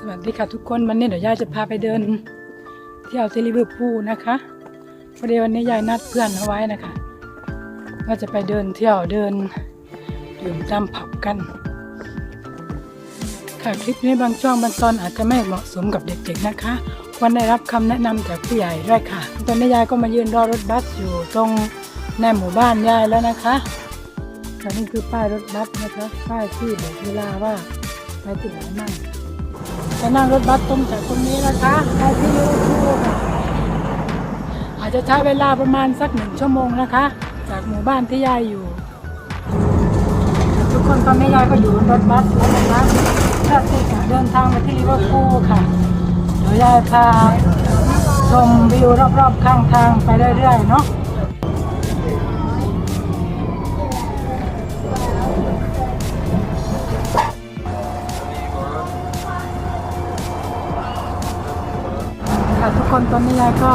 สวัสดีค่ะทุกคนวันนี้เดี๋ยวยายจะพาไปเดินเที่ยวที่ลิเวอร์พูลนะคะพอดีวันนี้ยายนัดเพื่อนเอาไว้นะคะว่าจะไปเดินเที่ยวเดินดื่มตามผับกัน ค่ะคลิปนี้บางช่วงบางตอนอาจจะไม่เหมาะสมกับเด็กๆนะคะควรได้รับคำแนะนำจากผู้ใหญ่ด้วยค่ะ ตอนนี้ยายก็มายืนรอรถบัสอยู่ตรงในหมู่บ้านยายแล้วนะคะนี่คือป้ายรถบัสนะคะป้ายที่บอกเวลาว่าไปที่ไหนมั่ง จะนั่งรถบัสตรงจากตรงนี้นะคะไปที่ลิเวอร์พูลค่ะอาจจะใช้เวลาประมาณสักหนึ่งชั่วโมงนะคะ จากหมู่บ้านที่ยายอยู่ ทุกคนตอนนี้ยายก็อยู่บนรถบัสแล้วนะคะเพื่อที่จะเดินทางไปที่ลิเวอร์พูลค่ะเดี๋ยวยายพาชมวิวรอบๆข้างทางไปเรื่อยๆเนาะ ตอนนี้ยายก็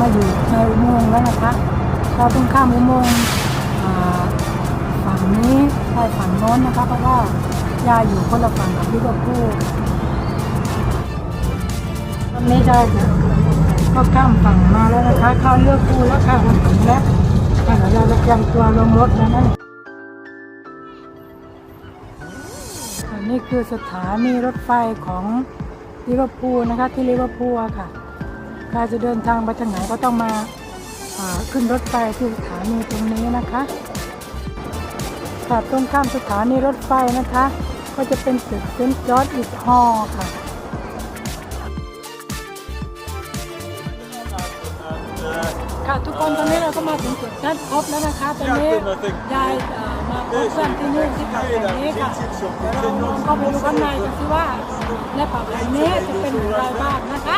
มาอยู่ในอุโมงค์แล้วนะคะ เราต้องข้ามอุโมงค์ฝั่งนี้ไปฝั่งโน้นนะคะ เพราะว่ายายอยู่คนละฝั่งกับลิเวอร์พูลตอนนี้ยายก็ข้ามฝั่งมาแล้วนะคะเข้าลิเวอร์พูลแล้วค่ะมาถึงแล้วค่ะเดี๋ยวเราจะเตรียมตัวลงรถแล้วนะอันนี้คือสถานีรถไฟของ ลิเวอร์พูลนะคะที่ลิเวอร์พูลค่ะใครจะเดินทางไปทางไหนก็ต้องมาขึ้นรถไฟที่สถานีตรงนี้นะคะค่ะตรงข้ามสถานีรถไฟนะคะ ก็จะเป็นตึกเซนต์จอร์จอิทฮอลค่ะค่ะทุกคนตอนนี้เราก็มาถึงจุดนัดพบแล้วนะคะตอนนี้ยาย ลูกเพื่อนที่นี่ที่ผับแห่งนี้ค่ะเดี๋ยวเราลองเข้าไปดูข้างในกันสิว่าในผับแห่งนี้จะเป็นอย่างไรบ้างนะคะ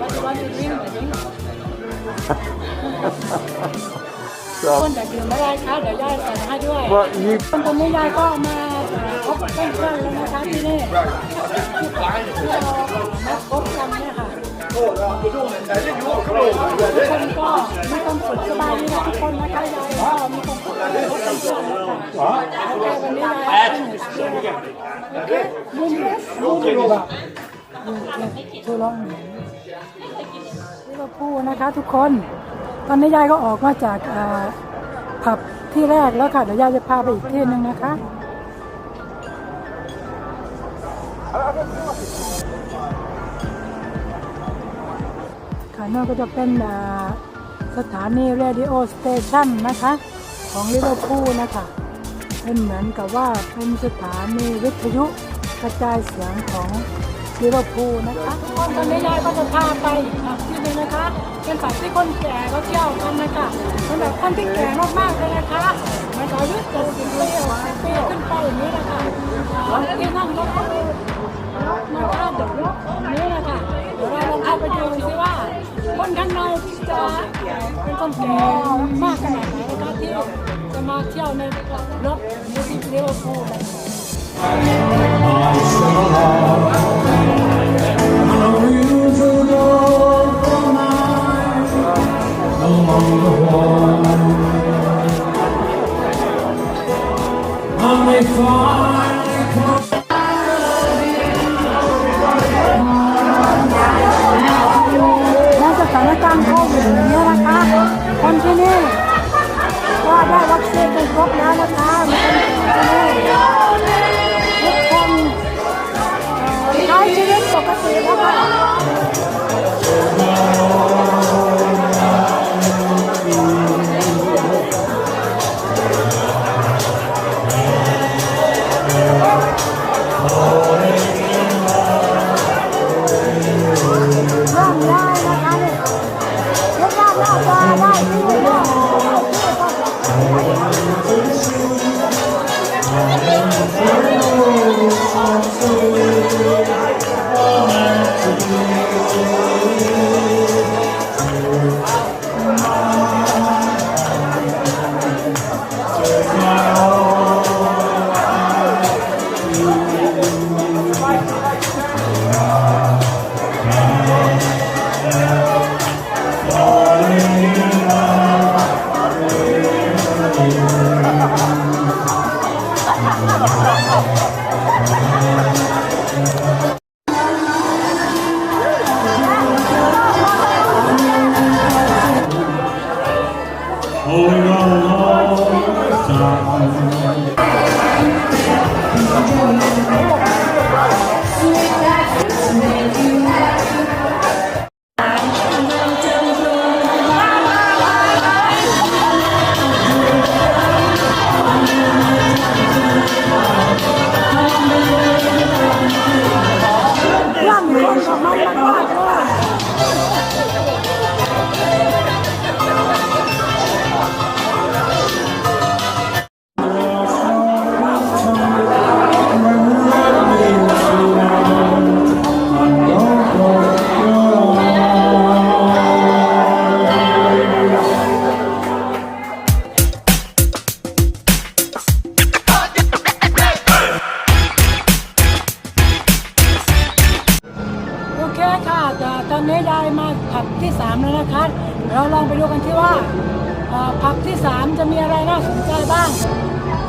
ว่าจะว่าจะดื่มหรือไม่คนอยากดื่มอะไรคะเดี๋ยวยายใส่ให้ด้วย Well, you คนตอนนี้ยายก็มาพบเพื่อนๆแล้วนะคะที่นี่ที่เรานัดพบกันเนี่ยค่ะทุกคนก็มีความสุขสบายดีนะทุกคนนะคะยายก็มีความสุขพบเพื่อนๆแล้วค่ะโอเควันนี้ยายโอเคมุมมุมดูแบบทูลอง นี่ก็พูดนะคะทุกคน ตอนนี้ยายก็ออกมาจากผับที่แรกแล้วค่ะ เดี๋ยวยายจะพาไปอีกที่หนึ่งนะคะค่ะนั่นก็จะเป็นอ่าสถานีเรดิโอสเตชันนะคะ ของลิเวอร์พูลนะคะ เป็นเหมือนกับว่าเป็นสถานีวิทยุกระจายเสียงของ ลิเวอร์พูลนะคะทุกคนตอนนี้ยายก็จะพาไปอีกที่หนึงนะคะ เป็นผับที่คนแก่เขาเที่ยวกันนะคะเป็นแบบคนที่แก่มากๆเลยนะคะมันอายุเจ็ดสิบปีหกสิบปีขึ้นไปอย่างนี้นะคะที่นั่งรถก็มีรถมาข้าเด็กรถนี้นะคะเดี๋ยวเราลองเข้าไปดูซิว่าคนข้างในจะเป็นคนแก่มากขนาดไหนนะคะที่จะมาเที่ยวในรถในที่ลิเวอร์พูลนะคะ เน่าสนใจบ้าง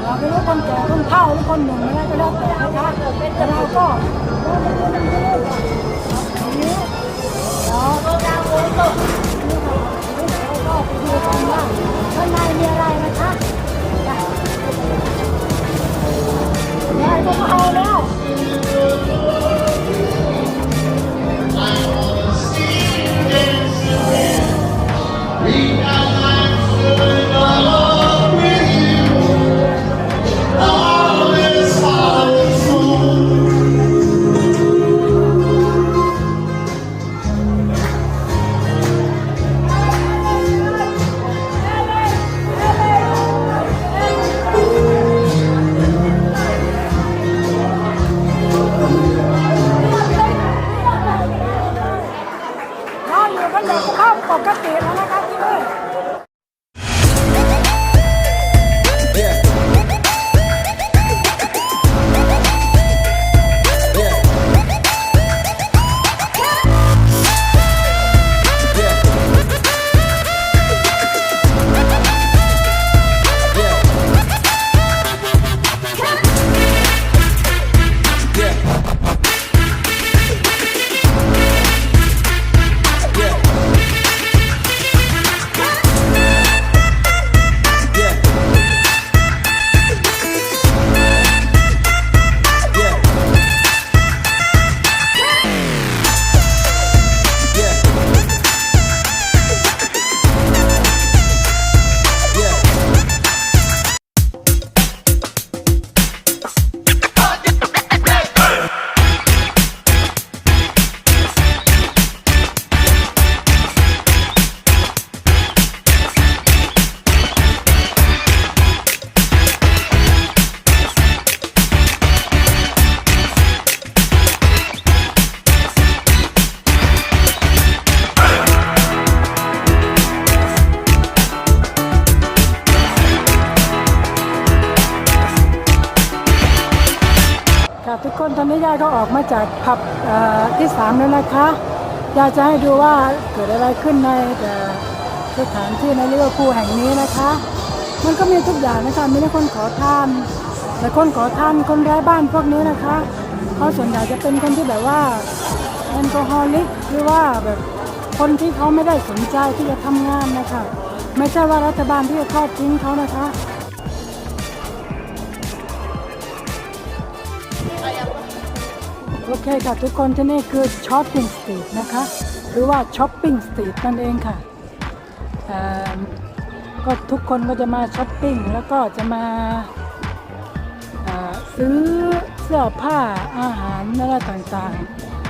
เอ่อไม่รู้คนแก่คนเฒ่าหรือคนหนุ่มอะไรก็แล้วแต่นะคะแต่เราก็ลองไปดูกันที่ว่าผับนี้เดี๋ยวเราก็ไปดูกันว่าข้างในมีอะไรนะคะไปยายก็เอาแล้ว ก็ออกมาจากผับที่สามแล้วนะคะยายจะให้ดูว่าเกิดอะไรขึ้นในสถานที่ในลิเวอร์พูลแห่งนี้นะคะ มันก็มีทุกอย่างนะคะมีทั้งคนขอทานแต่คนขอทานคนไร้บ้านพวกนี้นะคะเขาส่วนใหญ่จะเป็นคนที่แบบว่าแอลกอฮอลิกหรือว่าแบบคนที่เขาไม่ได้สนใจที่จะทำงานนะคะ ไม่ใช่ว่ารัฐบาลที่จะทอดทิ้งเขานะคะ โอเคค่ะทุกคนที่นี่คือช้อปปิ้งสตรีทนะคะ หรือว่าช้อปปิ้งสตรีทนั่นเองค่ะก็ทุกคนก็จะมาช้อปปิ้งแล้วก็จะมาซื้อเสื้อผ้าอาหารอะไรต่าง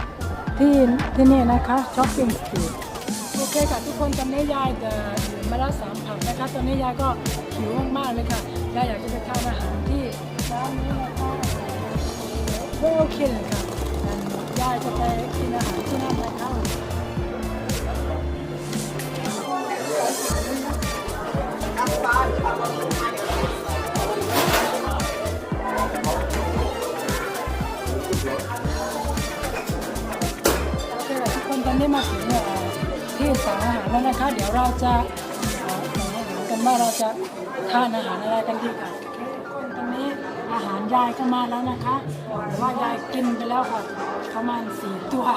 ๆ ที่ที่นี่นะคะช้อปปิ้งสตรีทโอเคค่ะทุกคนตอนนี้ยายจะดื่มาแล้วสามผักนะคะตอนนี้ยายก็หิวมากๆเลยค่ะยายอยากจะไปทานอาหารที่ร้านนี้นะคะไม่ โอเคเลยค่ะยายจะไปกินอาหารที่นั่นนะคะโอเคค่ะทุกคนตอนนี้มาถึงที่สั่งอาหารแล้วนะคะ เดี๋ยวเราจะเอ่อสั่งอาหารกันว่าเราจะทานอาหารอะไรกันดีค่ะทุกคนตอนนี้อาหารยายก็มาแล้วนะคะแต่ว่ายายกินไปแล้วค่ะ ประมาณสี่ตัว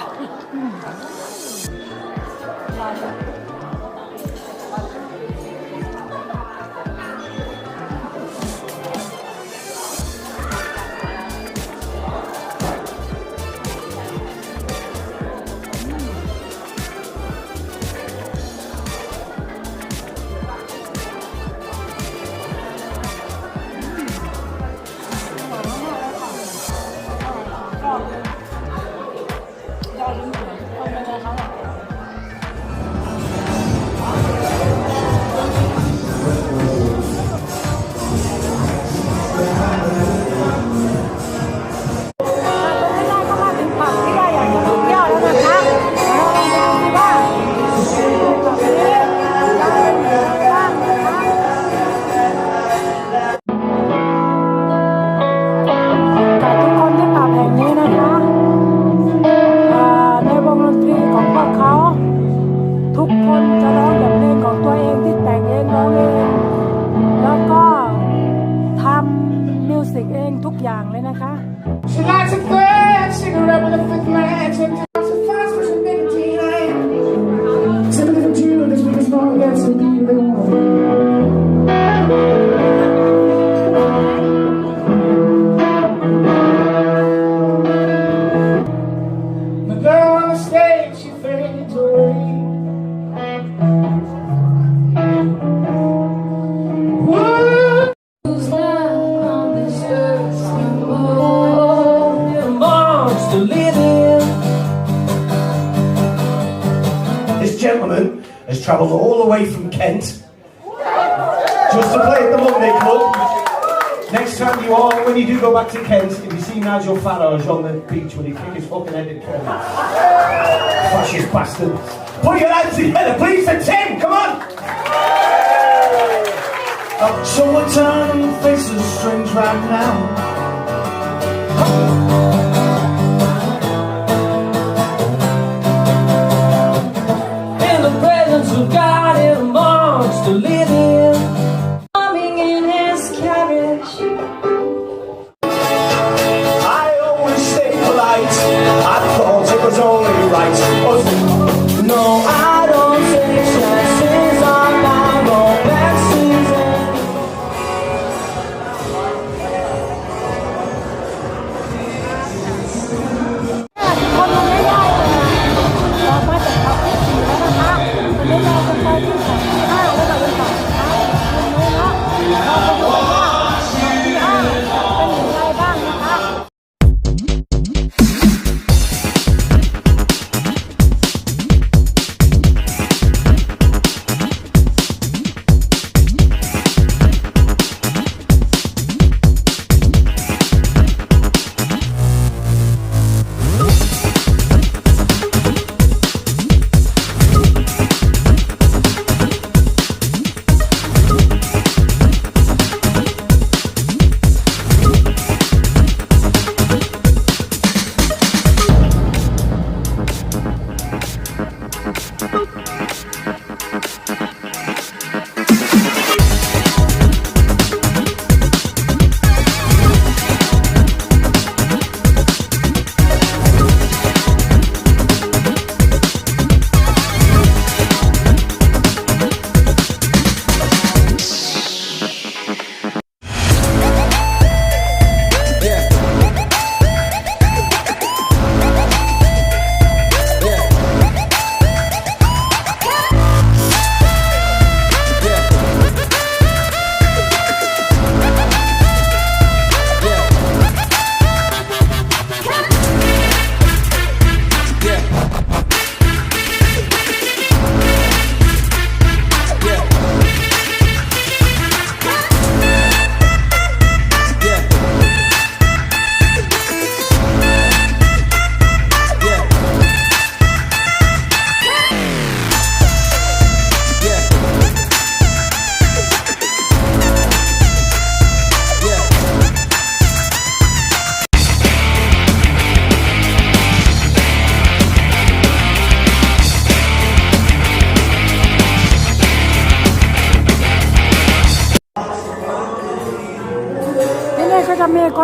his fucking head at Kent, fascist bastard, put your hands together, please, for Tim, come on! So we're turning faces strange right now.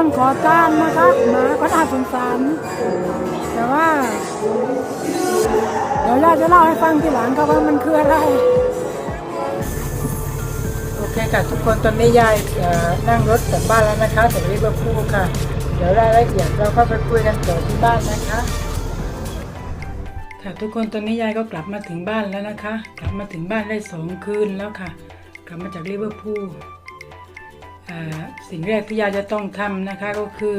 คนขอทานนะคะหมาก็น่าสงสารแต่ว่าเดี๋ยวย่าจะเล่าให้ฟังทีหลังครับว่ามันคืออะไร โอเคค่ะทุกคนตอนนี้ยายนั่งรถกลับบ้านแล้วนะคะจากลิเวอร์พูลค่ะ เดี๋ยวรายละเอียดเราก็ไปคุยกันต่อที่บ้านนะคะ ค่ะทุกคนตอนนี้ยายก็กลับมาถึงบ้านแล้วนะคะ กลับมาถึงบ้านได้สองคืนแล้วค่ะ กลับมาจากลิเวอร์พูลอ่า สิ่งแรกที่ยายจะต้องทำนะคะก็คือ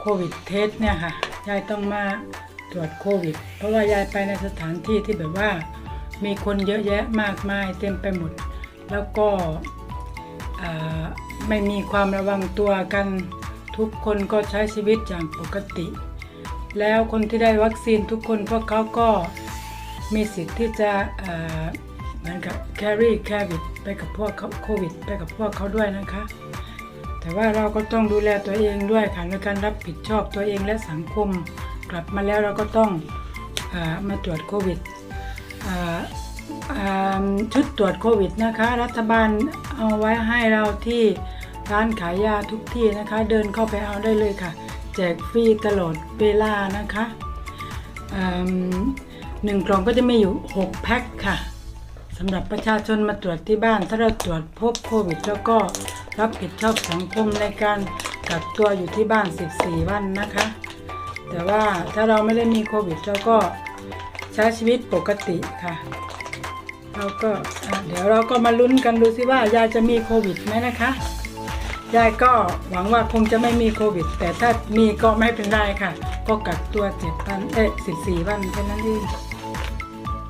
โควิดเทสเนี่ยค่ะยายต้องมาตรวจโควิด เพราะว่ายายไปในสถานที่ที่แบบว่า มีคนเยอะแยะมากมายเต็มไปหมด แล้วก็ไม่มีความระวังตัวกันทุกคนก็ใช้ชีวิตอย่างปกติ แล้วคนที่ได้วัคซีนทุกคนพวกเขาก็มีสิทธิ์ที่จะ อ่าเหมือนกับ carry covid ไปกับพวกเขาโควิด ไปกับพวกเขาด้วยนะคะ แต่ว่าเราก็ต้องดูแลตัวเองด้วยค่ะในการรับผิดชอบตัวเองและสังคม กลับมาแล้วเราก็ต้องอามาตรวจโควิดชุดตรวจโควิดนะคะ รัฐบาลเอาไว้ให้เราที่ร้านขายยาทุกที่นะคะ เดินเข้าไปเอาได้เลยค่ะ แจกฟรีตลอดเวลานะคะหนึ่งกล่องก็จะมีอยู่ 6 แพ็คค่ะำหรับประชาชนมาตรวจที่บ้าน ถ้าเราตรวจพบโควิด แล้วก็รับผิดชอบสังคมในการกักตัวอยู่ที่บ้าน 14 วันนะคะ แต่ว่าถ้าเราไม่ได้มีโควิดเราก็ใช้ชีวิตปกติค่ะเราก็เดี๋ยวเราก็มาลุ้นกันดูสิว่ายายจะมีโควิดไหมนะคะยายก็หวังว่าคงจะไม่มีโควิด แต่ถ้ามีก็ไม่เป็นไรค่ะ ก็กักตัวเจ็ดวันเอ๊ะสิบสี่วันแค่นั้นเอง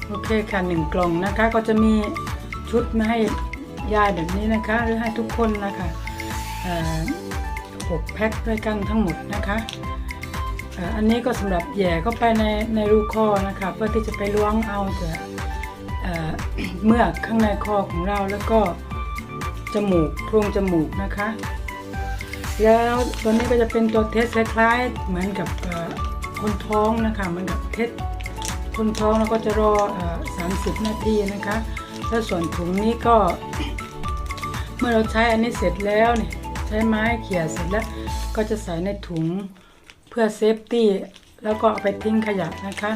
โอเคค่ะหนึ่งกล่องนะคะ ก็จะมีชุดมาให้ยายแบบนี้นะคะ หรือให้ทุกคนนะคะหกแพ็คด้วยกันทั้งหมดนะคะอันนี้ก็สำหรับแย่เข้าไปในในรูคอนะคะ เพื่อที่จะไปล้วงเอาแต่เอเมือกข้างในคอของเราแล้วก็จมูกโพรงจมูกนะคะ แล้วตัวนี้ก็จะเป็นตัวเทสคล้ายๆเหมือนกับคนท้องนะคะเหมือนกับเทส คนท้องแล้วก็จะรอ30นาทีนะคะ แล้วส่วนถุงนี้ก็ เมื่อเราใช้อันนี้เสร็จแล้วเนี่ยใช้ไม้เขี่ยเสร็จแล้ว ก็จะใส่ในถุงเพื่อเซฟตี้แล้วก็เอาไปทิ้งขยะนะคะ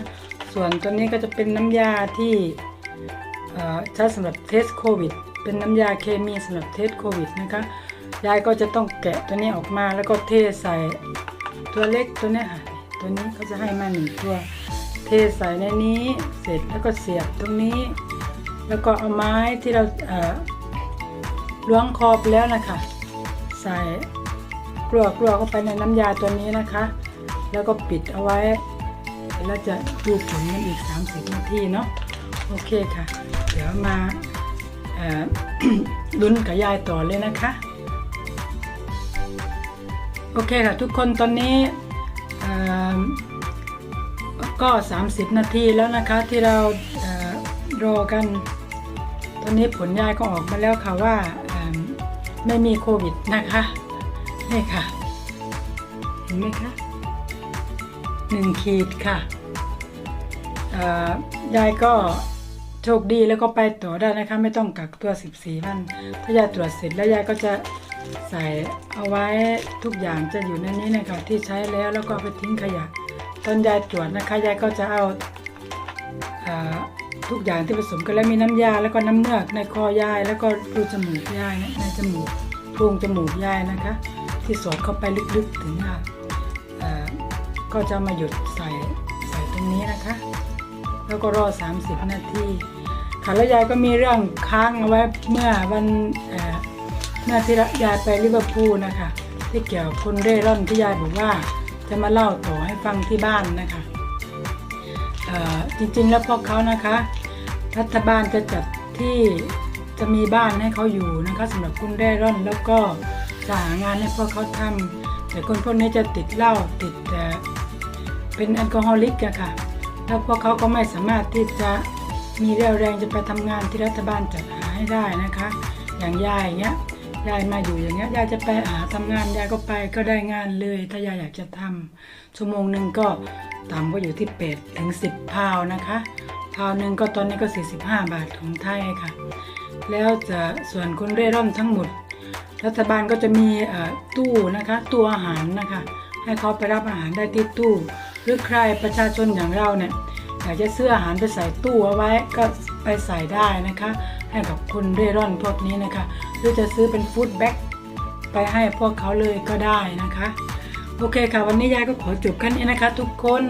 ส่วนตัวนี้ก็จะเป็นน้ำยาที่ใช้สำหรับเทสโควิด เป็นน้ำยาเคมีสำหรับเทสโควิดนะคะยายก็จะต้องแกะตัวนี้ออกมาแล้วก็เทใส่ตัวเล็กตัวนี้ค่ะตัวนี้ก็จะให้มาหนึ่งตัว เทใส่ในนี้เสร็จแล้วก็เสียบตรงนี้ แล้วก็เอาไม้ที่เราเล้วงคอไปแล้วนะคะ ใส่กลัวกลัวเข้าไปในน้ำยาตัวนี้นะคะ แล้วก็ปิดเอาไว้ แล้วจะดูผลกันอีก 30 นาทีเนาะโอเคค่ะ เดี๋ยวมาลุ้นกับยายต่อเลยนะคะ โอเคค่ะทุกคนตอนนี้ ก็ 30 นาทีแล้วนะคะที่เราเอ่อรอกัน ตอนนี้ผลยายก็ออกมาแล้วค่ะว่าไม่มีโควิดนะคะนี่ค่ะ เห็นไหมคะหนึ่งขีดค่ะยายก็โชคดีแล้วก็ไปต่อได้นะคะ ไม่ต้องกักตัว 14 วัน ถ้ายายตรวจเสร็จแล้วยายก็จะใส่เอาไว้ทุกอย่างจะอยู่ในนี้นะคะที่ใช้แล้วแล้วก็ไปทิ้งขยะ ตอนยายตรวจนะคะยายก็จะเอาทุกอย่างที่ผสมกันแล้วมีน้ำยาแล้วก็น้ำเมือกในคอยายแล้วก็รูจมูกยายนะในจมูกโพรงจมูกยายนะคะ ที่สอดเข้าไปลึกๆถึงอะก็จะมาหยุดใส่ใส่ตรงนี้นะคะ แล้วก็รอ 30 นาทีค่ะแล้วยายก็มีเรื่องค้างเอาไว้เมื่อวันเมื่อที่ยายไปลิเวอร์พูลนะคะ ที่เกี่ยวคนเร่ร่อนที่ยายบอกว่า จะมาเล่าต่อให้ฟังที่บ้านนะคะเอ่อจริงๆแล้วพวกเขานะคะ รัฐบาลจะจัดที่จะมีบ้านให้เขาอยู่นะคะสำหรับคนเร่ร่อนแล้วก็จะหางานให้พวกเขาทำแต่คนพวกนี้จะติดเหล้าติดแต่เป็นแอลกอฮอลิกอะค่ะ แล้วพวกเขาก็ไม่สามารถที่จะมีเรี่ยวแรงจะไปทำงานที่รัฐบาลจัดหาให้ได้นะคะ อย่างยายอย่างเงี้ย ยายมาอยู่อย่างเงี้ยยายจะไปหาทำงานยายก็ไปก็ได้งานเลย ถ้ายายอยากจะทำชั่วโมงหนึ่งก็ต่ำก็อยู่ที่8ถึง10พาวนะคะพาวหนึ่งก็ตอนนี้ก็45บาทของไทยค่ะ แล้วจะส่วนคนเร่ร่อนทั้งหมด รัฐบาลก็จะมีตู้นะคะตู้อาหารนะคะ ให้เขาไปรับอาหารได้ที่ตู้ หรือใครประชาชนอย่างเราเนี่ยอยากจะซื้ออาหารไปใส่ตู้เอาไว้ก็ไปใส่ได้นะคะ ให้กับคนเร่ร่อนพวกนี้นะคะ หรือจะซื้อเป็นฟู้ดแบ็กไปให้พวกเขาเลยก็ได้นะคะ โอเคค่ะ วันนี้ยายก็ขอจบแค่นี้นะคะ ทุกคน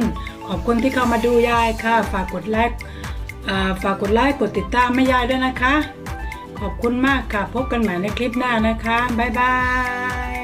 ขอบคุณที่เข้ามาดูยายค่ะ ฝากกดไลค์ฝากกดไลค์กดติดตามแม่ยายด้วยนะคะ ขอบคุณมากค่ะ พบกันใหม่ในคลิปหน้านะคะ บ๊ายบาย